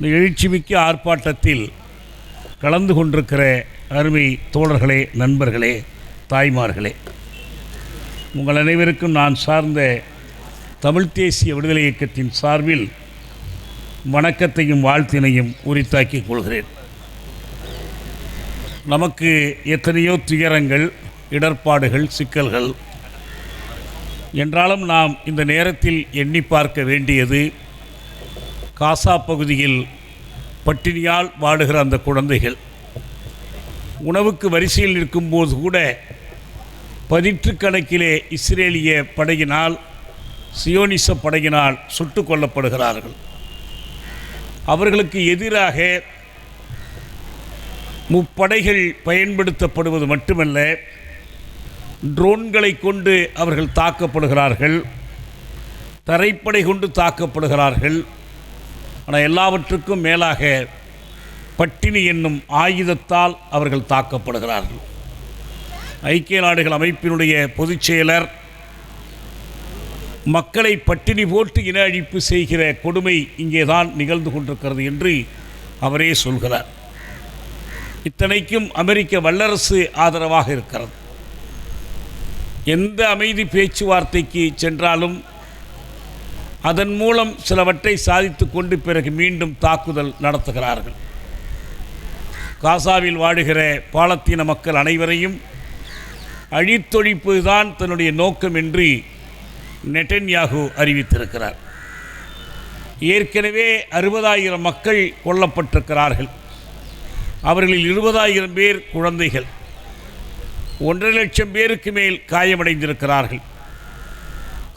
இந்த எழுச்சிமிக்க ஆர்ப்பாட்டத்தில் கலந்து கொண்டிருக்கிற அருமை தோழர்களே நண்பர்களே தாய்மார்களே உங்கள் அனைவருக்கும் நான் சார்ந்த தமிழ் தேசிய விடுதலை இயக்கத்தின் சார்பில் வணக்கத்தையும் வாழ்த்தினையும் உரித்தாக்கிக் கொள்கிறேன். நமக்கு எத்தனையோ துயரங்கள் இடர்பாடுகள் சிக்கல்கள் என்றாலும் நாம் இந்த நேரத்தில் எண்ணி பார்க்க வேண்டியது காசா பகுதியில் பட்டினியால் வாடுகிற அந்த குழந்தைகள் உணவுக்கு வரிசையில் நிற்கும்போது கூட பதிற்றுக்கணக்கிலே இஸ்ரேலிய படையினால் சியோனிச படையினால் சுட்டு கொல்லப்படுகிறார்கள். அவர்களுக்கு எதிராக முப்படைகள் பயன்படுத்தப்படுவது மட்டுமல்ல ட்ரோன்களை கொண்டு அவர்கள் தாக்கப்படுகிறார்கள் தரைப்படை கொண்டு தாக்கப்படுகிறார்கள். ஆனால் எல்லாவற்றுக்கும் மேலாக பட்டினி என்னும் ஆயுதத்தால் அவர்கள் தாக்கப்படுகிறார்கள். ஐக்கிய நாடுகள் அமைப்பினுடைய பொதுச் செயலர் மக்களை பட்டினி போட்டு இன அழிப்பு செய்கிற கொடுமை இங்கே தான் நிகழ்ந்து கொண்டிருக்கிறது என்று அவரே சொல்கிறார். இத்தனைக்கும் அமெரிக்க வல்லரசு ஆதரவாக இருக்கிறது. எந்த அமைதி பேச்சுவார்த்தைக்கு சென்றாலும் அதன் மூலம் சிலவற்றை சாதித்து கொண்டு பிறகு மீண்டும் தாக்குதல் நடத்துகிறார்கள். காசாவில் வாழுகிற பாலத்தீன மக்கள் அனைவரையும் அழித்தொழிப்புதான் தன்னுடைய நோக்கம் என்று நெட்டன்யாகு அறிவித்திருக்கிறார். ஏற்கனவே அறுபதாயிரம் மக்கள் கொல்லப்பட்டிருக்கிறார்கள். அவர்களில் இருபதாயிரம் பேர் குழந்தைகள். ஒன்றரை லட்சம் பேருக்கு மேல் காயமடைந்திருக்கிறார்கள்.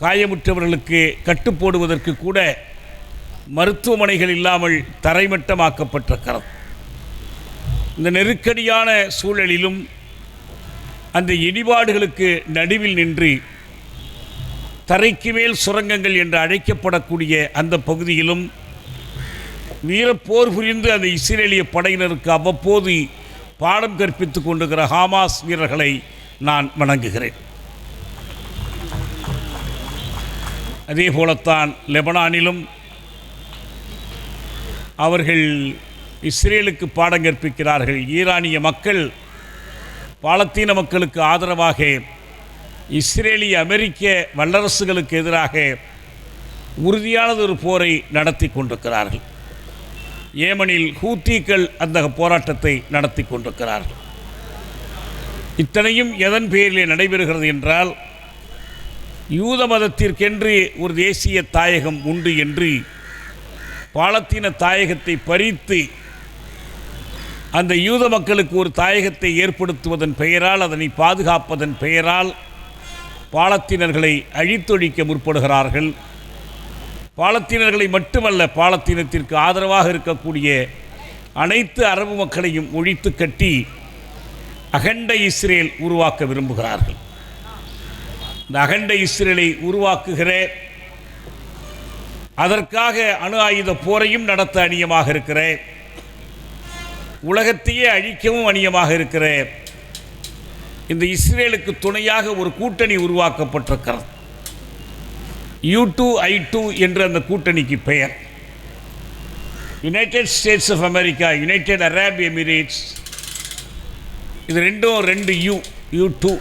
காயமுற்றவர்களுக்கு கட்டுப்போடுவதற்கு கூட மருத்துவமனைகள் இல்லாமல் தரைமட்டமாக்கப்பட்டிருக்கிறது இந்த நெருக்கடியான சூழலிலும் அந்த இடிபாடுகளுக்கு நடுவில் நின்று தரைக்கு மேல் சுரங்கங்கள் என்று அழைக்கப்படக்கூடிய அந்த பகுதியிலும் வீரப்போர் புரிந்து அந்த இஸ்ரேலிய படையினருக்கு அவ்வப்போது பாடம் கற்பித்துக் கொண்டுகிற ஹாமாஸ் வீரர்களை நான் வணங்குகிறேன். அதே போலத்தான் லெபனானிலும் அவர்கள் இஸ்ரேலுக்கு பாடம் கற்பிக்கிறார்கள். ஈரானிய மக்கள் பாலத்தீன மக்களுக்கு ஆதரவாக இஸ்ரேலிய அமெரிக்க வல்லரசுகளுக்கு எதிராக உறுதியானதொரு போரை நடத்தி கொண்டிருக்கிறார்கள். ஏமனில் ஹூத்திகள் அந்த போராட்டத்தை நடத்தி கொண்டிருக்கிறார்கள். இத்தனையும் எதன் பேரிலே நடைபெறுகிறது என்றால் யூத மதத்திற்கென்று ஒரு தேசிய தாயகம் உண்டு என்று பாலத்தீன தாயகத்தை பறித்து அந்த யூத மக்களுக்கு ஒரு தாயகத்தை ஏற்படுத்துவதன் பெயரால் அதனை பாதுகாப்பதன் பெயரால் பாலத்தீனர்களை அழித்தொழிக்க முற்படுகிறார்கள். பாலத்தீனர்களை மட்டுமல்ல பாலத்தீனத்திற்கு ஆதரவாக இருக்கக்கூடிய அனைத்து அரபு மக்களையும் ஒழித்து கட்டி அகண்ட இஸ்ரேல் உருவாக்க விரும்புகிறார்கள். இந்த அகண்ட இஸ்ரேலை உருவாக்குகிற அதற்காக அணு ஆயுத போரையும் நடத்த அணியமாக இருக்கிற உலகத்தையே அழிக்கவும் அணியமாக இருக்கிற இந்த இஸ்ரேலுக்கு துணையாக ஒரு கூட்டணி உருவாக்கப்பட்டிருக்கிறது. யூ டூ ஐ டூ என்ற அந்த கூட்டணிக்கு பெயர். United States of America United Arab Emirates இது ரெண்டும் ரெண்டு U U two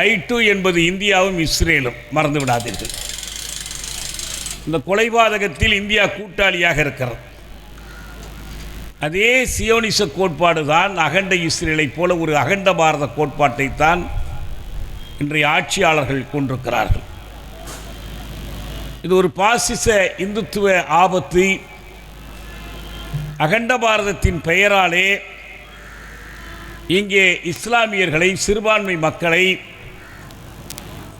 I two என்பது இந்தியாவும் இஸ்ரேலும் மறந்து விடாதீர்கள். இந்த கொலைபாதகத்தில் இந்தியா கூட்டாளியாக இருக்கிறது. அதே சியோனிச கோட்பாடு தான் அகண்ட இஸ்ரேலைப் போல ஒரு அகண்ட பாரத கோட்பாட்டை தான் இன்றைய ஆட்சியாளர்கள் கொண்டிருக்கிறார்கள். இது ஒரு பாசிச இந்துத்துவ ஆபத்து. அகண்ட பாரதத்தின் பெயராலே இங்கே இஸ்லாமியர்களை சிறுபான்மை மக்களை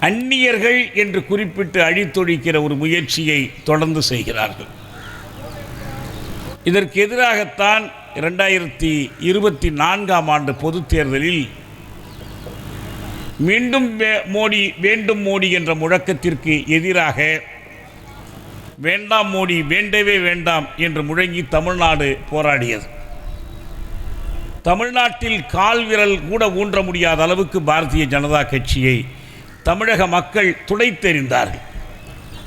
அந்நியர்கள் என்று குறிப்பிட்டு அழித்தொழிக்கிற ஒரு முயற்சியை தொடர்ந்து செய்கிறார்கள். இதற்கு எதிராகத்தான் இரண்டாயிரத்தி இருபத்தி நான்காம் ஆண்டு பொது தேர்தலில் மீண்டும் வே- மோடி வேண்டும் மோடி என்ற முழக்கத்திற்கு எதிராக வேண்டாம் மோடி வேண்டவே வேண்டாம் என்று முழங்கி தமிழ்நாடு போராடியது. தமிழ்நாட்டில் கால் விரல் கூட ஊன்ற முடியாத அளவுக்கு பாரதிய ஜனதா கட்சியை தமிழக மக்கள் துடைத்தெறிந்தார்கள்.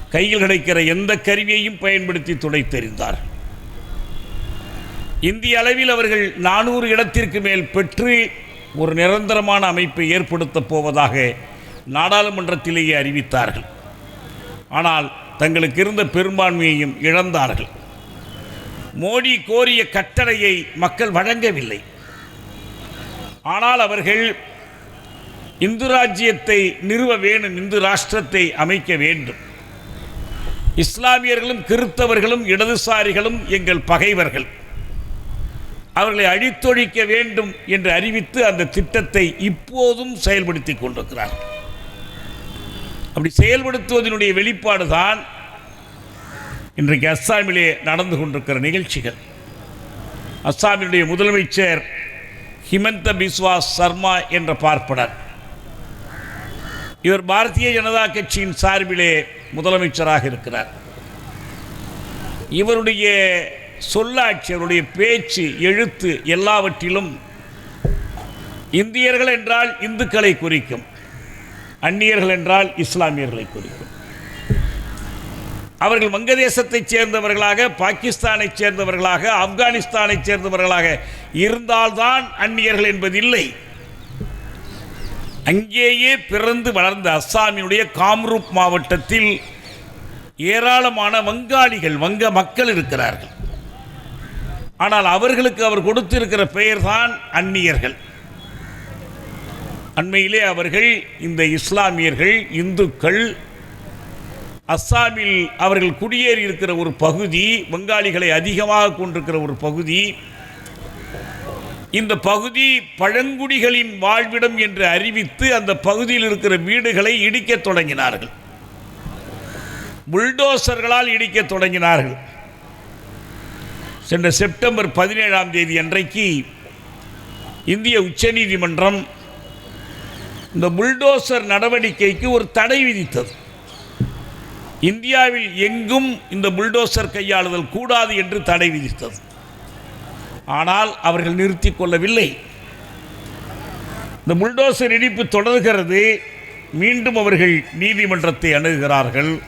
கையில் கிடைக்கிற எந்த கருவியையும் பயன்படுத்தி துடைத்தெறிந்தார். இந்திய அளவில் அவர்கள் நானூறு இடத்திற்கு மேல் பெற்று ஒரு நிரந்தரமான அமைப்பை ஏற்படுத்தப் போவதாக நாடாளுமன்றத்திலேயே அறிவித்தார்கள். ஆனால் தங்களுக்கு இருந்த பெரும்பான்மையையும் இழந்தார்கள். மோடி கோரிய கட்டளையை மக்கள் வழங்கவில்லை. ஆனால் அவர்கள் இந்து ராஜ்யத்தை நிறுவ வேண்டும் இந்து ராஷ்டிரத்தை அமைக்க வேண்டும். இஸ்லாமியர்களும் கிறித்தவர்களும் இடதுசாரிகளும் எங்கள் பகைவர்கள். அவர்களை அழித்தொழிக்க வேண்டும் என்று அறிவித்து அந்த திட்டத்தை இப்போதும் செயல்படுத்தி கொண்டிருக்கிறார் அப்படி செயல்படுத்துவதனுடைய வெளிப்பாடு தான் இன்றைக்கு அஸ்ஸாமிலே நடந்து கொண்டிருக்கிற நிகழ்ச்சிகள். அஸ்ஸாமினுடைய முதலமைச்சர் ஹிமந்த பிஸ்வாஸ் சர்மா என்ற பார்ப்பனர். இவர் பாரதிய ஜனதா கட்சியின் சார்பிலே முதலமைச்சராக இருக்கிறார். இவருடைய சொல்லாட்சி அவருடைய பேச்சு எழுத்து எல்லாவற்றிலும் இந்தியர்கள் என்றால் இந்துக்களை குறிக்கும் அந்நியர்கள் என்றால் இஸ்லாமியர்களை குறிக்கும். அவர்கள் வங்கதேசத்தைச் சேர்ந்தவர்களாக பாகிஸ்தானைச் சேர்ந்தவர்களாக ஆப்கானிஸ்தானைச் சேர்ந்தவர்களாக இருந்தால்தான் அந்நியர்கள் என்பதில்லை. அங்கேயே பிறந்து வளர்ந்த அஸ்ஸாமினுடைய காம்ரூப் மாவட்டத்தில் ஏராளமான வங்காளிகள் வங்க மக்கள் இருக்கிறார்கள். ஆனால் அவர்களுக்கு அவர் கொடுத்திருக்கிற பெயர்தான் அந்நியர்கள். அண்மையிலே அவர்கள் இந்த இஸ்லாமியர்கள் இந்துக்கள் அஸ்ஸாமில் அவர்கள் குடியேறி இருக்கிற ஒரு பகுதி வங்காளிகளை அதிகமாக கொண்டிருக்கிற ஒரு பகுதி இந்த பகுதி பழங்குடிகளின் வாழ்விடம் என்று அறிவித்து அந்த பகுதியில் இருக்கிற வீடுகளை இடிக்கத் தொடங்கினார்கள். புல்டோசர்களால் இடிக்கத் தொடங்கினார்கள். சென்ற செப்டம்பர் பதினேழாம் தேதி அன்றைக்கு இந்திய உச்சநீதிமன்றம் இந்த புல்டோசர் நடவடிக்கைக்கு ஒரு தடை விதித்தது. இந்தியாவில் எங்கும் இந்த புல்டோசர் கையாளுதல் கூடாது என்று தடை விதித்தது. ஆனால் அவர்கள் நிறுத்தி கொள்ளவில்லை. இந்த புல்டோசர் இடிப்பு தொடர்கிறது. மீண்டும் அவர்கள் நீதிமன்றத்தை அணுகுகிறார்கள்.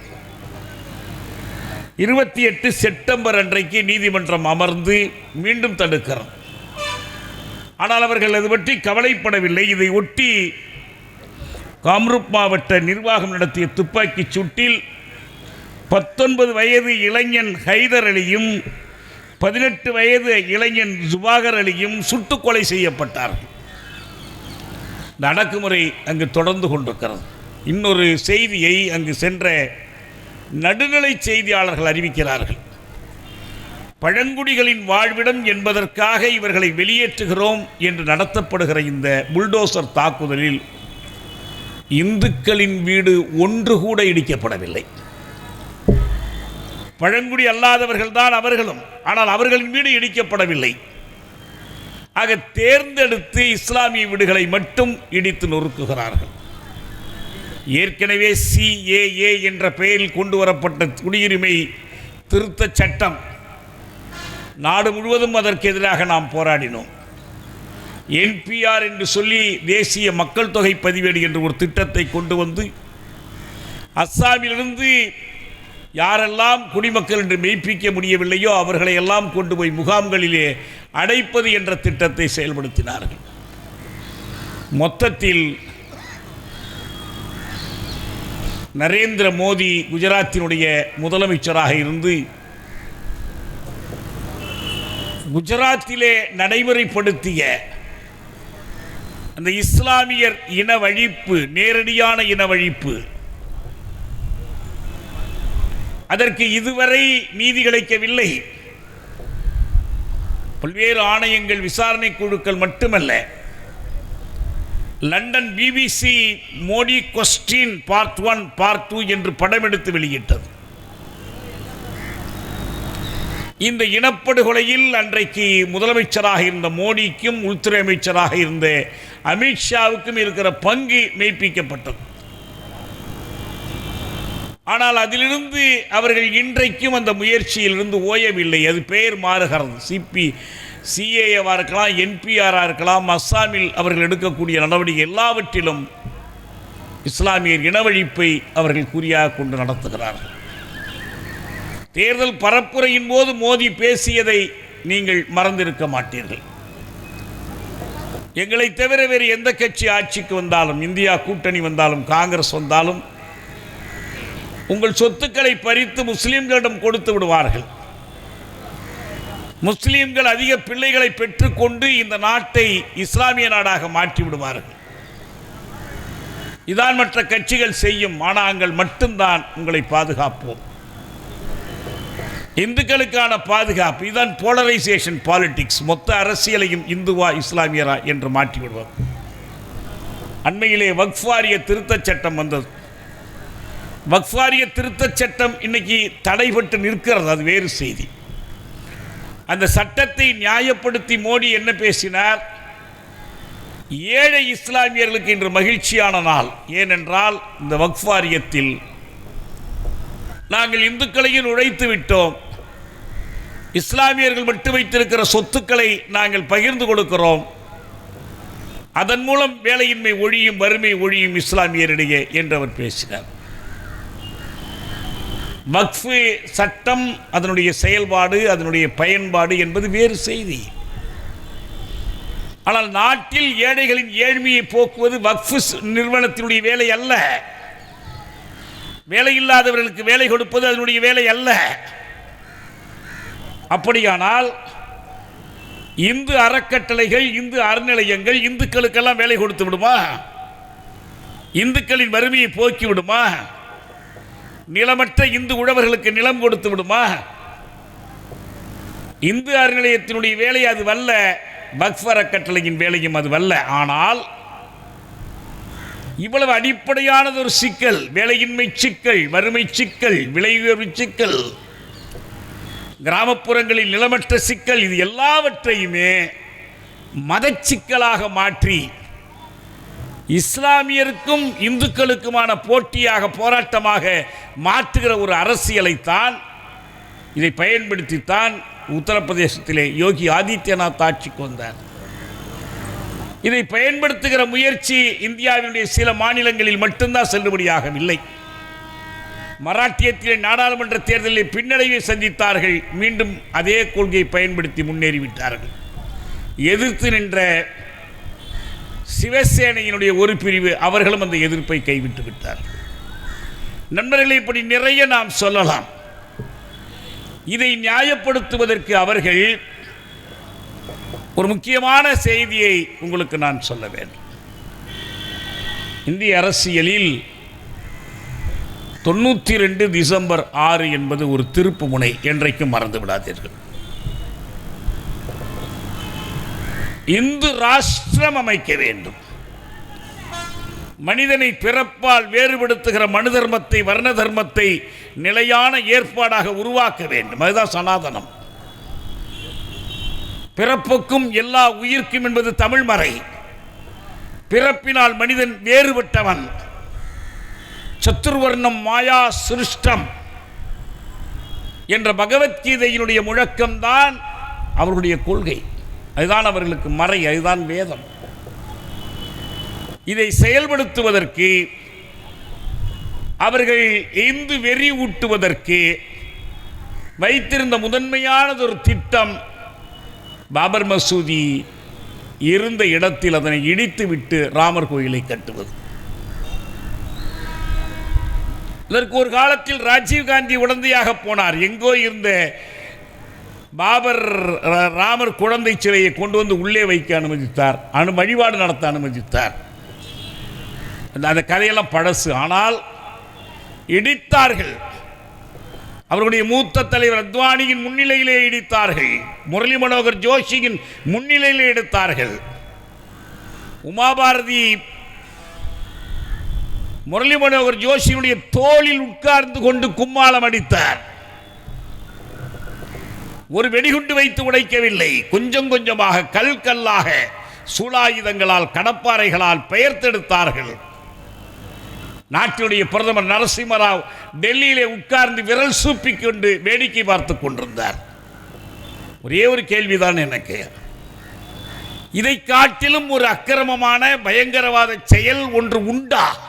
இருபத்தி எட்டு செப்டம்பர் அன்றைக்கு நீதிமன்றம் அமர்ந்து மீண்டும் தடுக்கிறார் ஆனால் அவர்கள் அது பற்றி கவலைப்படவில்லை. இதை ஒட்டி காம்ரூப் மாவட்ட நிர்வாகம் நடத்திய துப்பாக்கிச் சூட்டில் பத்தொன்பது வயது இளைஞன் ஹைதர் அலியும் பதினெட்டு வயது இளைஞன் சுபாகர் அலியும் சுட்டுக்கொலை செய்யப்பட்டார்கள் இந்த அடக்குமுறை அங்கு தொடர்ந்து கொண்டிருக்கிறது. இன்னொரு செய்தியை அங்கு சென்ற நடுநிலை செய்தியாளர்கள் அறிவிக்கிறார்கள். பழங்குடிகளின் வாழ்விடம் என்பதற்காக இவர்களை வெளியேற்றுகிறோம் என்று நடத்தப்படுகிற இந்த புல்டோசர் தாக்குதலில் இந்துக்களின் வீடு ஒன்று கூட இடிக்கப்படவில்லை. பழங்குடி அல்லாதவர்கள் தான் அவர்களும். ஆனால் அவர்களின் வீடு இடிக்கப்படவில்லை. ஆக தேர்ந்தெடுத்து இஸ்லாமிய வீடுகளை மட்டும் இடித்து நொறுக்குகிறார்கள். ஏற்கனவே சிஏஏ என்ற பெயரில் கொண்டு வரப்பட்ட குடியுரிமை திருத்தச் சட்டம் நாடு முழுவதும் அதற்கு எதிராக நாம் போராடினோம். என்பிஆர் என்று சொல்லி தேசிய மக்கள் தொகை பதிவேடு என்ற ஒரு திட்டத்தை கொண்டு வந்து அஸ்ஸாமிலிருந்து யாரெல்லாம் குடிமக்கள் என்று மெய்ப்பிக்க முடியவில்லையோ அவர்களை எல்லாம் கொண்டு போய் முகாம்களிலே அடைப்பது என்ற திட்டத்தை செயல்படுத்தினார்கள். மொத்தத்தில் நரேந்திர மோடி குஜராத்தினுடைய முதலமைச்சராக இருந்து குஜராத்திலே நடைமுறைப்படுத்திய அந்த இஸ்லாமியர் இனவழிப்பு நேரடியான இனவழிப்பு அதற்கு இதுவரை நீதி கிடைக்கவில்லை. பல்வேறு ஆணையங்கள் விசாரணை குழுக்கள் மட்டுமல்ல. London BBC Modi question part one part two என்று படம் எடுத்து வெளியிட்டது. இந்த இனப்படுகொலையில் அன்றைக்கு முதலமைச்சராக இருந்த மோடிக்கும் உள்துறை அமைச்சராக இருந்த அமித்ஷாவுக்கும் இருக்கிற பங்கு மெய்ப்பிக்கப்பட்டது. ஆனால் அதிலிருந்து அவர்கள் இன்றைக்கும் அந்த முயற்சியிலிருந்து ஓயவில்லை. அது பெயர் மாறுகிறது. சிபி சிஏஏவாக இருக்கலாம் என்பிஆராக இருக்கலாம் அஸ்ஸாமில் அவர்கள் எடுக்கக்கூடிய நடவடிக்கை எல்லாவற்றிலும் இஸ்லாமியர் இனவழிப்பை அவர்கள் குறியாக கொண்டு நடத்துகிறார்கள். தேர்தல் பரப்புரையின் போது மோடி பேசியதை நீங்கள் மறந்திருக்க மாட்டீர்கள். எங்களை தவிர வேறு எந்த கட்சி ஆட்சிக்கு வந்தாலும் இந்தியா கூட்டணி வந்தாலும் காங்கிரஸ் வந்தாலும் உங்கள் சொத்துக்களை பறித்து முஸ்லீம்களிடம் கொடுத்து விடுவார்கள். முஸ்லீம்கள் அதிக பிள்ளைகளை பெற்றுக்கொண்டு இந்த நாட்டை இஸ்லாமிய நாடாக மாற்றி விடுவார்கள். இதான் மற்ற கட்சிகள் செய்யும் மாநாங்கள் மட்டும்தான் உங்களை பாதுகாப்போம். இந்துக்களுக்கான பாதுகாப்பு இதுதான் போலரைசேஷன் பாலிடிக்ஸ் மொத்த அரசியலையும் இந்துவா இஸ்லாமியரா என்று மாற்றி விடுவோம். அண்மையிலே வக்ஃபாரிய திருத்தச் சட்டம் வந்தது. வக்ஃபாரிய திருத்தச் சட்டம் இன்னைக்கு தடைபட்டு நிற்கிறது அது வேறு செய்தி. அந்த சட்டத்தை நியாயப்படுத்தி மோடி என்ன பேசினார்? ஏழை இஸ்லாமியர்களுக்கு இன்று மகிழ்ச்சியான நாள். ஏனென்றால் இந்த வக்ஃபாரியத்தில் நாங்கள் இந்துக்களையும் நுழைத்து விட்டோம். இஸ்லாமியர்கள் மட்டும் வைத்திருக்கிற சொத்துக்களை நாங்கள் பகிர்ந்து கொடுக்கிறோம். அதன் மூலம் வேலையின்மை ஒழியும் வறுமை ஒழியும் இஸ்லாமியரிடையே என்று அவர் பேசினார். வக்ஃபு சட்டம் அதனுடைய செயல்பாடு அதனுடைய பயன்பாடு என்பது வேறு செய்தி. ஆனால் நாட்டில் ஏழைகளின் ஏழ்மையை போக்குவது வக்ஃபு நிறுவனத்தினுடைய வேலை அல்ல. வேலை இல்லாதவர்களுக்கு வேலை கொடுப்பது அதனுடைய வேலை அல்ல. அப்படியானால் இந்து அறக்கட்டளைகள் இந்து அறநிலையங்கள் இந்துக்களுக்கெல்லாம் வேலை கொடுத்து விடுமா? இந்துக்களின் வறுமையை போக்கி விடுமா? நிலமற்ற இந்து உழவர்களுக்கு நிலம் கொடுத்து விடுமா? இந்து அறநிலையத்தினுடைய வேலை அது வல்ல வக்ஃப் கட்டளையின் வேலையும் அது வல்ல. ஆனால் இவ்வளவு அடிப்படையானது ஒரு சிக்கல் வேலையின்மை சிக்கல் வறுமை சிக்கல் விலை உயர்வு சிக்கல் கிராமப்புறங்களில் நிலமற்ற சிக்கல் இது எல்லாவற்றையுமே மதச்சிக்கலாக மாற்றி இஸ்லாமியருக்கும் இந்துக்களுக்குமான போட்டியாக போராட்டமாக மாற்றுகிற ஒரு அரசியலைத்தான் இதை பயன்படுத்தித்தான் உத்தரப்பிரதேசத்திலே யோகி ஆதித்யநாத் ஆட்சிக்கு வந்தார். இதை பயன்படுத்துகிற முயற்சி இந்தியாவினுடைய சில மாநிலங்களில் மட்டும்தான் செல்லுபடியாகவில்லை. மராட்டியத்திலே நாடாளுமன்ற தேர்தலில் பின்னடைவை சந்தித்தார்கள். மீண்டும் அதே கொள்கையை பயன்படுத்தி முன்னேறிவிட்டார்கள். எதிர்த்து நின்ற சிவசேனையினுடைய ஒரு பிரிவு அவர்களும் அந்த எதிர்ப்பை கைவிட்டு விட்டார்கள். நண்பர்களை இப்படி நிறைய நாம் சொல்லலாம். இதை நியாயப்படுத்துவதற்கு அவர்கள் ஒரு முக்கியமான செய்தியை உங்களுக்கு நான் சொல்ல வேண்டும். இந்திய அரசியலில் தொண்ணூற்றி ரெண்டு டிசம்பர் ஆறு என்பது ஒரு திருப்பு முனை என்றைக்கும் மறந்து விடாதீர்கள். இந்து ராஷ்டிரம் அமைக்க வேண்டும். மனிதனை பிறப்பால் வேறுபடுத்துகிற மனு தர்மத்தை வர்ண தர்மத்தை நிலையான ஏற்பாடாக உருவாக்க வேண்டும். அதுதான் சனாதனம். பிறப்புக்கும் எல்லா உயிர்க்கும் என்பது தமிழ் மறை. பிறப்பினால் மனிதன் வேறுபட்டவன். சத்துர்வர்ணம் மாயா சிருஷ்டம் என்ற பகவத்கீதையினுடைய முழக்கம்தான் அவர்களுடைய கொள்கை. அதுதான் அவர்களுக்கு மறை அதுதான் வேதம். இதை செயல்படுத்துவதற்கு அவர்கள் இந்து வெறி ஊட்டுவதற்கு வைத்திருந்த முதன்மையானது ஒரு திட்டம் பாபர் மசூதி இருந்த இடத்தில் அதனை இடித்துவிட்டு ராமர் கோயிலை கட்டுவது. இதற்கு ஒரு காலத்தில் ராஜீவ்காந்தி உடந்தையாக போனார். எங்கோ இருந்த பாபர் ராமர் குழந்தை சிலையை கொண்டு வந்து உள்ளே வைக்க அனுமதித்தார். அனு வழிபாடு நடத்த அனுமதித்தார். அந்த- அந்த கதையெல்லாம் பழசு. ஆனால் இடித்தார்கள். அவருடைய மூத்த தலைவர் அத்வானியின் முன்னிலையிலே இடித்தார்கள். முரளி மனோகர் ஜோஷியின் முன்னிலையிலே எடுத்தார்கள். உமாபாரதி முரளி மனோகர் ஜோஷியினுடைய தோளில் உட்கார்ந்து கொண்டு கும்மாளம் அடித்தார். ஒரு வெடிகுண்டு வைத்து உடைக்கவில்லை. கொஞ்சம் கொஞ்சமாக கல் கல்லாக சூழாயுதங்களால் கடப்பாறைகளால் பெயர்த்தெடுத்தார்கள். நாட்டினுடைய பிரதமர் நரசிம்மராவ் டெல்லியிலே உட்கார்ந்து விரல் சூப்பிக்கொண்டு வேடிக்கை பார்த்து கொண்டிருந்தார். ஒரே ஒரு கேள்விதான் எனக்கு. இதை காட்டிலும் ஒரு அக்கிரமமான பயங்கரவாத செயல் ஒன்று உண்டா?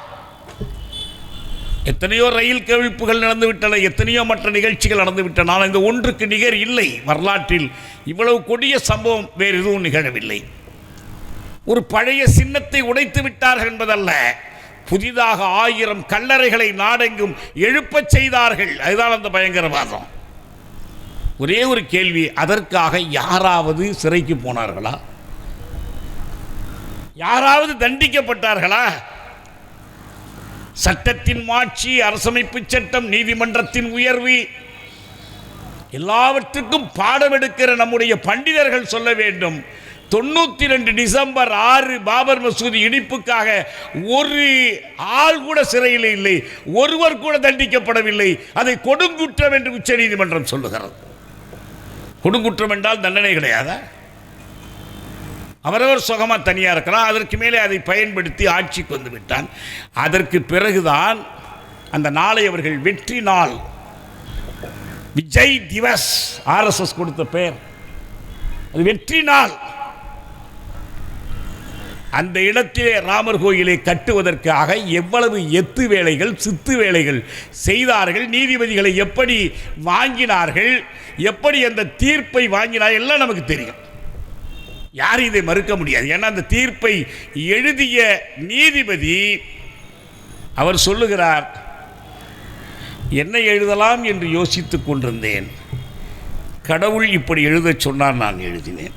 எத்தனையோ ரயில் கவிழ்ப்புகள் நடந்துவிட்டன எத்தனையோ மற்ற நிகழ்ச்சிகள் நடந்துவிட்டன ஆனால் இந்த ஒன்றுக்கு நிகர் இல்லை வரலாற்றில். இவ்வளவு கொடிய சம்பவம் வேறு எதுவும் நிகழவில்லை. ஒரு பழைய சின்னத்தை உடைத்து விட்டார்கள் என்பதல்ல. புதிதாக ஆயிரம் கல்லறைகளை நாடெங்கும் எழுப்பச் செய்தார்கள். அதுதான் அந்த பயங்கரவாதம். ஒரே ஒரு கேள்வி அதற்காக யாராவது சிறைக்கு போனார்களா? யாராவது தண்டிக்கப்பட்டார்களா? சட்டத்தின் மாட்சி அரசமைப்பு சட்டம் நீதிமன்றத்தின் உயர்வு எல்லாவற்றுக்கும் பாடம் எடுக்கிற நம்முடைய பண்டிதர்கள் சொல்ல வேண்டும். தொண்ணூற்றி ரெண்டு டிசம்பர் ஆறு பாபர் மசூதி இடிப்புக்காக ஒரு ஆள் கூட சிறையில் இல்லை ஒருவர் கூட தண்டிக்கப்படவில்லை. அதை கொடுங்குற்றம் என்று உச்சநீதிமன்றம் சொல்லுகிறது. கொடுங்குற்றம் என்றால் தண்டனை கிடையாதா? அவரவர் சுகமாக தனியாக இருக்கலாம். அதற்கு மேலே அதை பயன்படுத்தி ஆட்சிக்கு வந்து விட்டான். அதற்கு பிறகுதான் அந்த நாளை அவர்கள் வெற்றி நாள். விஜய் திவஸ் ஆர்எஸ்எஸ் கொடுத்த பெயர். அது வெற்றி நாள். அந்த இடத்திலே ராமர் கோயிலை கட்டுவதற்காக எவ்வளவு எத்து வேலைகள் சித்து வேலைகள் செய்தார்கள் நீதிபதிகளை எப்படி வாங்கினார்கள் எப்படி அந்த தீர்ப்பை வாங்கினார் எல்லாம் நமக்கு தெரியும். யாரும் இதை மறுக்க முடியாது. ஏன்னா அந்த தீர்ப்பை எழுதிய நீதிபதி அவர் சொல்லுகிறார் என்ன எழுதலாம் என்று யோசித்து கொண்டிருந்தேன். கடவுள் இப்படி எழுதச் சொன்னார் நான் எழுதினேன்.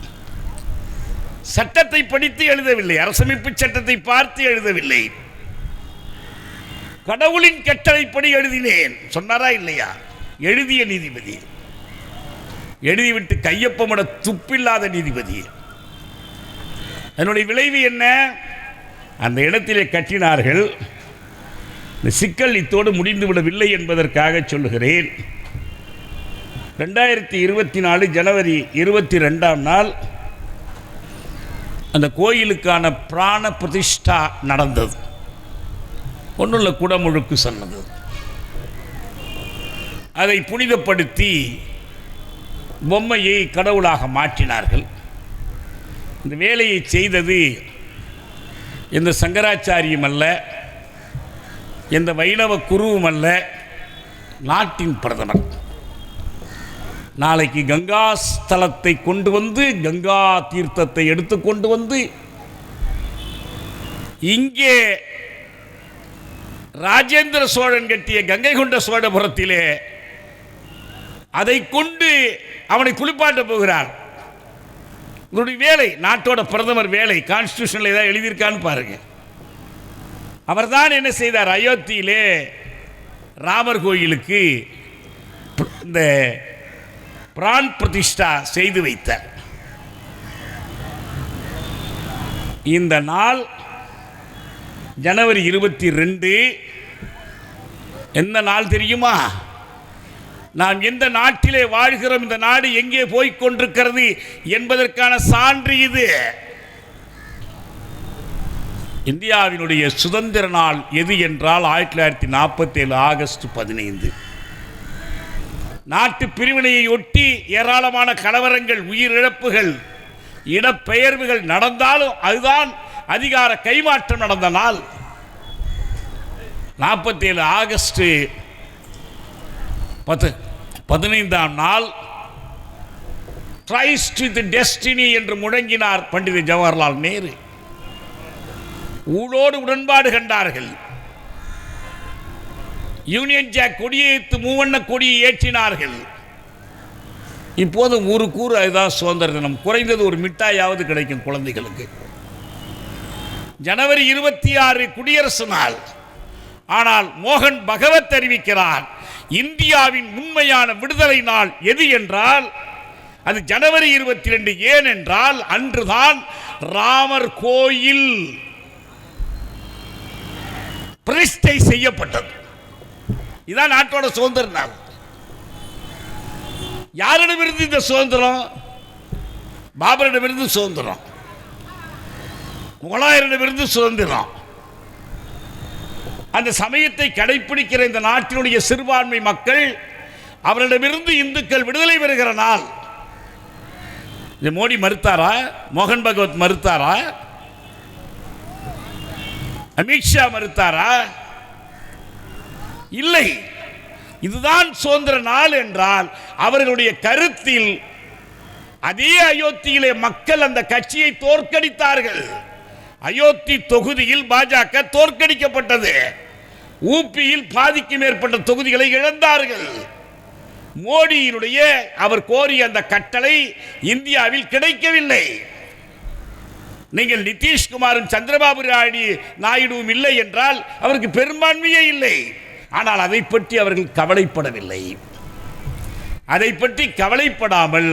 சட்டத்தை படித்து எழுதவில்லை. அரசமைப்பு சட்டத்தை பார்த்து எழுதவில்லை. கடவுளின் கட்டளைப்படி எழுதினேன். சொன்னாரா இல்லையா? எழுதிய நீதிபதி. எழுதிவிட்டு கையொப்பமிட துப்பில்லாத நீதிபதி. அதனுடைய விளைவு என்ன? அந்த இடத்திலே கட்டினார்கள். இந்த சிக்கல் இத்தோடு முடிந்து விடவில்லை என்பதற்காக சொல்லுகிறேன். ரெண்டாயிரத்தி இருபத்தி நாலு ஜனவரி இருபத்தி ரெண்டாம் நாள் அந்த கோயிலுக்கான பிராண பிரதிஷ்டா நடந்தது. ஒன்றுள்ள குடமுழுக்கு சொன்னது. அதை புனிதப்படுத்தி பொம்மையை கடவுளாக மாற்றினார்கள். இந்த வேலையை செய்தது எந்த சங்கராச்சாரியும் அல்ல எந்த வைணவ குருவும் அல்ல நாட்டின் பிரதமர். நாளைக்கு கங்கா ஸ்தலத்தை கொண்டு வந்து கங்கா தீர்த்தத்தை எடுத்து கொண்டு வந்து இங்கே ராஜேந்திர சோழன் கட்டிய கங்கை கொண்ட சோழபுரத்திலே அதை கொண்டு அவனை குளிப்பாட்ட போகிறார். உங்களுடைய வேலை நாட்டோட பிரதமர் வேலை கான்ஸ்டியூஷனில் ஏதாவது எழுதியிருக்கான்னு பாருங்க. அவர்தான் என்ன செய்தார்? அயோத்தியிலே ராமர் கோயிலுக்கு இந்த பிரான் பிரதிஷ்டா செய்து வைத்தார். இந்த நாள் ஜனவரி இருபத்தி ரெண்டு. எந்த நாள் தெரியுமா? நாம் எந்த நாட்டிலே வாழ்கிறோம் இந்த நாடு எங்கே போய் கொண்டிருக்கிறது என்பதற்கான சான்று இது. இந்தியாவினுடைய சுதந்திர நாள் எது என்றால் ஆயிரத்தி தொள்ளாயிரத்தி நாற்பத்தேழு ஆகஸ்ட் பதினைந்து. நாட்டு பிரிவினையை ஒட்டி ஏராளமான கலவரங்கள் உயிரிழப்புகள் இடப்பெயர்வுகள் நடந்தாலும் அதுதான் அதிகார கைமாற்றம் நடந்த நாள். நாற்பத்தேழு ஆகஸ்ட் பத்து பதினைந்தாம் நாள் கிரைஸ்ட் வித் டெஸ்டினி என்று முழங்கினார் பண்டித ஜவஹர்லால் நேரு. ஊழோடு உடன்பாடு கண்டார்கள். யூனியன் ஜாக் கொடியேற்று மூவண்ண கொடியை ஏற்றினார்கள். இப்போது ஒரு கூறு அதுதான் சுதந்திர தினம். குறைந்தது ஒரு மிட்டாயாவது கிடைக்கும் குழந்தைகளுக்கு. ஜனவரி இருபத்தி ஆறு குடியரசு நாள். ஆனால் மோகன் பகவத் அறிவிக்கிறார் இந்தியாவின் உண்மையான விடுதலை நாள் எது என்றால் அது ஜனவரி இருபத்தி ரெண்டு ஏன் என்றால் அன்றுதான் ராமர் கோயில் பிரதிஷ்டை செய்யப்பட்டது. இதான் நாட்டோட சுதந்திர நாள். யாரிடமிருந்து இந்த சுதந்திரம்? பாபரிடமிருந்து சுதந்திரம். முகலாயரிடமிருந்து சுதந்திரம். அந்த சமயத்தை கடைப்பிடிக்கிற இந்த நாட்டினுடைய சிறுபான்மை மக்கள் அவரிடமிருந்து இந்துக்கள் விடுதலை பெறுகிற நாள். இது மோடி மறுத்தாரா? மோகன் பகவத் மறுத்தாரா? அமித்ஷா மறுத்தாரா? இல்லை. இதுதான் சுதந்திர நாள் என்றால் அவர்களுடைய கருத்தில் அதே அயோத்தியிலே மக்கள் அந்த கட்சியை தோற்கடித்தார்கள். அயோத்தி தொகுதியில் பாஜக தோற்கடிக்கப்பட்டது. ஊப்பியில் பாதிக்கு மேற்பட்ட தொகுதிகளை இழந்தார்கள். மோடியினுடைய அவர் கோரிய அந்த கட்டளை இந்தியாவில் கிடைக்கவில்லை. நீங்கள் நிதிஷ்குமாரும் சந்திரபாபு நாயுடு நாயுடுவும் இல்லை என்றால் அவருக்கு பெரும்பான்மையே இல்லை. ஆனால் அதை பற்றி அவர்கள் கவலைப்படவில்லை. அதை பற்றி கவலைப்படாமல்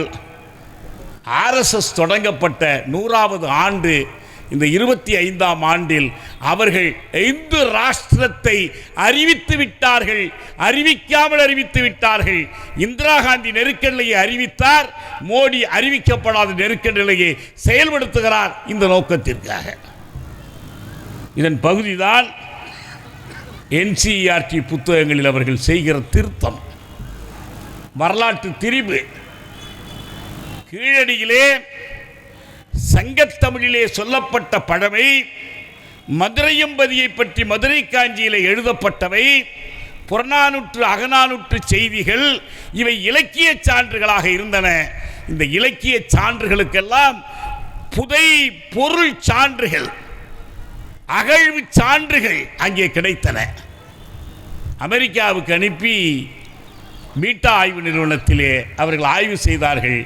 ஆர்எஸ்எஸ் தொடங்கப்பட்ட நூறாவது ஆண்டு இந்த இருபத்தி ஐந்தாம் ஆண்டில் அவர்கள் இந்து ராஷ்டிரத்தை அறிவித்து விட்டார்கள். அறிவிக்காமல் அறிவித்து விட்டார்கள். இந்திரா காந்தி நெருக்கடி நிலையை அறிவித்தார். மோடி அறிவிக்கப்படாத நெருக்கடி நிலையை செயல்படுத்துகிறார் இந்த நோக்கத்திற்காக. இதன் பகுதிதான் என்சிஇஆர்டி புத்தகங்களில் அவர்கள் செய்கிற திருத்தம். வரலாற்று திரிபு. கீழடியிலே சங்கத்தமிழிலே சொல்லப்பட்ட பழமை மதுரையம்பதியை பற்றி மதுரை காஞ்சியில் எழுதப்பட்டவை புறநானூற்று அகநானூற்று செய்திகள் இவை இலக்கிய சான்றுகளாக இருந்தன. இந்த இலக்கிய சான்றுகளுக்கெல்லாம் புதை பொருள் சான்றுகள் அகழ்வு சான்றுகள் அங்கே கிடைத்தன. அமெரிக்காவுக்கு அனுப்பி மீட்டா ஆய்வு நிறுவனத்திலே அவர்கள் ஆய்வு செய்தார்கள்.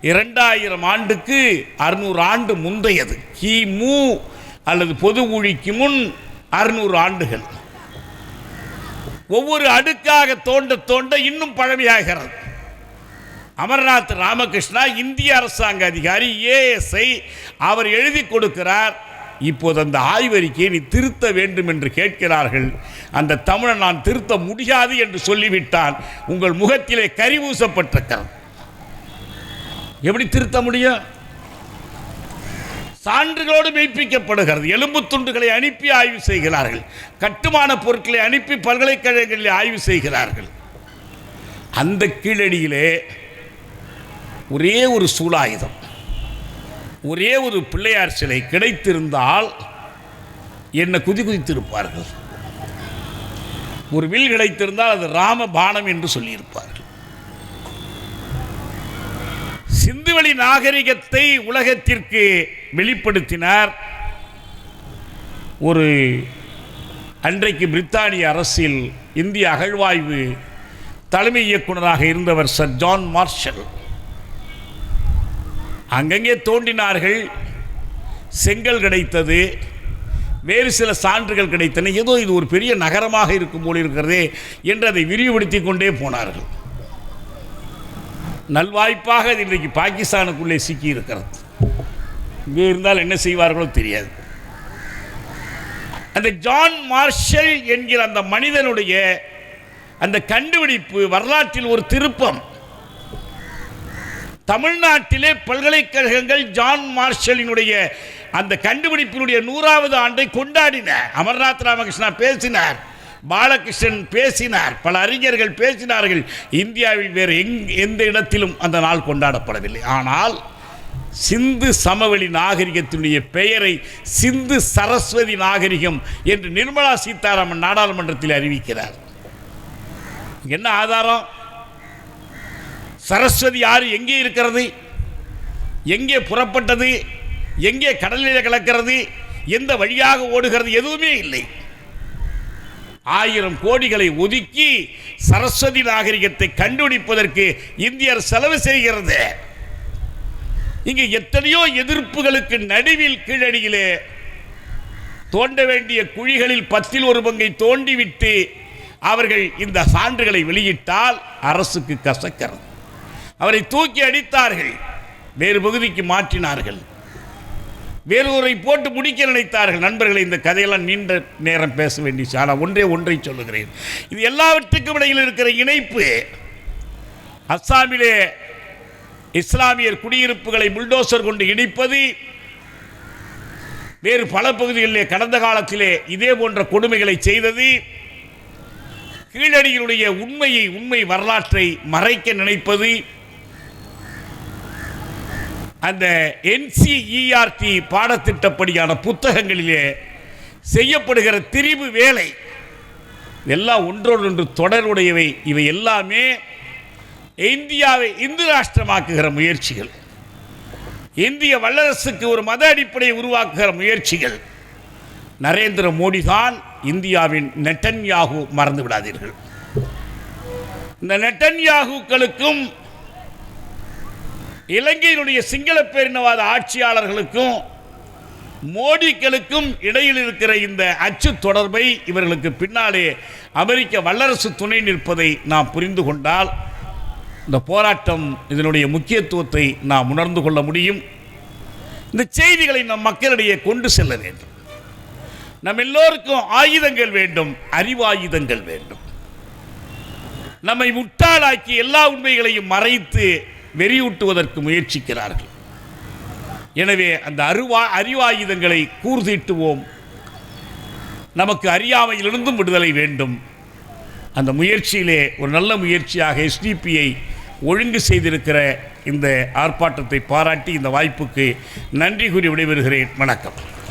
இரண்டாயிரம் ஆண்டுக்கு அறுநூறு ஆண்டு முந்தையது. கிமு அல்லது பொது ஊழிக்கு முன் அறுநூறு ஆண்டுகள். ஒவ்வொரு அடுக்காக தோண்ட தோண்ட இன்னும் பழமையாகிறது. அமர்நாத் ராமகிருஷ்ணா இந்திய அரசாங்க அதிகாரி ஏஎஸ்ஐ அவர் எழுதி கொடுக்கிறார் இப்போது அந்த ஆய்வறிக்கையை நீ திருத்த வேண்டும் என்று கேட்கிறார்கள். அந்த தமிழன் நான் திருத்த முடியாது என்று சொல்லிவிட்டான். உங்கள் முகத்திலே கரிவூசப்பட்டிருக்கிறது எப்படி திருத்த முடியும்? சான்றுகளோடு மெய்ப்பிக்கப்படுகிறது. எலும்பு துண்டுகளை அனுப்பி ஆய்வு செய்கிறார்கள். கட்டுமான பொருட்களை அனுப்பி பல்கலைக்கழகங்களில் ஆய்வு செய்கிறார்கள். அந்த கீழடியிலே ஒரே ஒரு சூலாயுதம் ஒரே ஒரு பிள்ளையார் சிலை கிடைத்திருந்தால் என்னை குதி குதித்திருப்பார்கள்? ஒரு வில் கிடைத்திருந்தால் அது ராம பானம் என்று சொல்லியிருப்பார்கள் சிந்துவெளி நாகரிகத்தை உலகத்திற்கு வெளிப்படுத்தினார். ஒரு அன்றைக்கு பிரித்தானிய அரசில் இந்திய அகழ்வாய்வு தலைமை இயக்குனராக இருந்தவர் சர் ஜான் மார்ஷல். அங்கங்கே தோண்டினார்கள் செங்கல் கிடைத்தது. வேறு சில சான்றுகள் கிடைத்தன. ஏதோ இது ஒரு பெரிய நகரமாக இருக்கும் போல் இருக்கிறதே என்று அதை விரிவுபடுத்தி கொண்டே போனார்கள். நல்வாய்ப்பாக அது இன்றைக்கு பாகிஸ்தானுக்குள்ளே சிக்கி இருக்கிறது இங்கே இருந்தால் என்ன செய்வார்களோ தெரியாது. அந்த ஜான் மார்ஷல் என்கிற அந்த மனிதனுடைய அந்த கண்டுபிடிப்பு வரலாற்றில் ஒரு திருப்பம். தமிழ்நாட்டிலே பல்கலைக்கழகங்கள் ஜான் மார்ஷலினுடைய அந்த கண்டுபிடிப்பினுடைய நூறாவது ஆண்டை கொண்டாடின. அமர்நாத் ராமகிருஷ்ணா பேசினார். பாலகிருஷ்ணன் பேசினார். பல அறிஞர்கள் பேசினார்கள். இந்தியாவில் வேறு எங் எந்த இடத்திலும் அந்த நாள் கொண்டாடப்படவில்லை. ஆனால் சிந்து சமவெளி நாகரிகத்தினுடைய பெயரை சிந்து சரஸ்வதி நாகரிகம் என்று நிர்மலா சீதாராமன் நாடாளுமன்றத்தில் அறிவிக்கிறார். என்ன ஆதாரம்? சரஸ்வதி ஆறு எங்கே இருக்கிறது? எங்கே புறப்பட்டது? எங்கே கடலில் கலக்கிறது எந்த வழியாக ஓடுகிறது? எதுவுமே இல்லை. ஆயிரம் கோடிகளை ஒதுக்கி சரஸ்வதி நாகரிகத்தை கண்டுபிடிப்பதற்கு இந்தியர் செலவு செய்கிறது. இங்கு எத்தனையோ எதிர்ப்புகளுக்கு நடுவில் கீழடியிலே தோண்ட வேண்டிய குழிகளில் பத்தில் ஒரு பங்கை தோண்டிவிட்டு அவர்கள் இந்த சான்றுகளை வெளியிட்டால் அரசுக்கு கசக்கிறது. அவரை தூக்கி அடித்தார்கள் வேறு பகுதிக்கு மாற்றினார்கள். வேலூரை போட்டு முடிக்க நினைத்தார்கள். நண்பர்களை இந்த கதையெல்லாம் நீண்ட நேரம் பேச வேண்டிச்சு ஆனால் ஒன்றே ஒன்றை சொல்லுகிறேன். இது எல்லாவற்றுக்கும் இடையில் இருக்கிற இணைப்பு அஸ்ஸாமிலே இஸ்லாமியர் குடியிருப்புகளை புல்டோசர் கொண்டு இடிப்பது வேறு பல பகுதிகளிலே கடந்த காலத்திலே இதே போன்ற கொடுமைகளை செய்தது கீழடியினுடைய உண்மையை உண்மை வரலாற்றை மறைக்க நினைப்பது அந்த என்சிஇஆர்டி பாடத்திட்டப்படியான புத்தகங்களிலே செய்யப்படுகிற திரிவு வேலை. எல்லாம் ஒன்றோடொன்று தொடர்புடையவை. இவை எல்லாமே இந்தியாவை இந்து ராஷ்டிரமாக்குகிற முயற்சிகள். இந்திய வல்லரசுக்கு ஒரு மத அடிப்படையை உருவாக்குகிற முயற்சிகள். நரேந்திர மோடி தான் இந்தியாவின் நெட்டன்யாகு மறந்து விடாதீர்கள். இந்த நெட்டன்யாகுக்களுக்கும் இலங்கையினுடைய சிங்கள பேரினவாத ஆட்சியாளர்களுக்கும் மோடிக்களுக்கும் இடையில் இருக்கிற இந்த அச்சு தொடர்பை இவர்களுக்கு பின்னாலே அமெரிக்க வல்லரசு துணை நிற்பதை நாம் புரிந்து கொண்டால் இந்த போராட்டம் இதனுடைய முக்கியத்துவத்தை நாம் உணர்ந்து கொள்ள முடியும். இந்த செய்திகளை நம் மக்களிடையே கொண்டு செல்ல வேண்டும். நம் எல்லோருக்கும் ஆயுதங்கள் வேண்டும் அறிவாயுதங்கள் வேண்டும். நம்மை முட்டாளாக்கி எல்லா உண்மைகளையும் மறைத்து வெறியூட்டுவதற்கு முயற்சிக்கிறார்கள். எனவே அந்த அருவா அறிவாயுதங்களை கூர்தீட்டுவோம். நமக்கு அறியாமையிலிருந்தும் விடுதலை வேண்டும். அந்த முயற்சியிலே ஒரு நல்ல முயற்சியாக எஸ்டிபியை ஒழுங்கு செய்திருக்கிற இந்த ஆர்ப்பாட்டத்தை பாராட்டி இந்த வாய்ப்புக்கு நன்றி கூறி விடைபெறுகிறேன். வணக்கம்.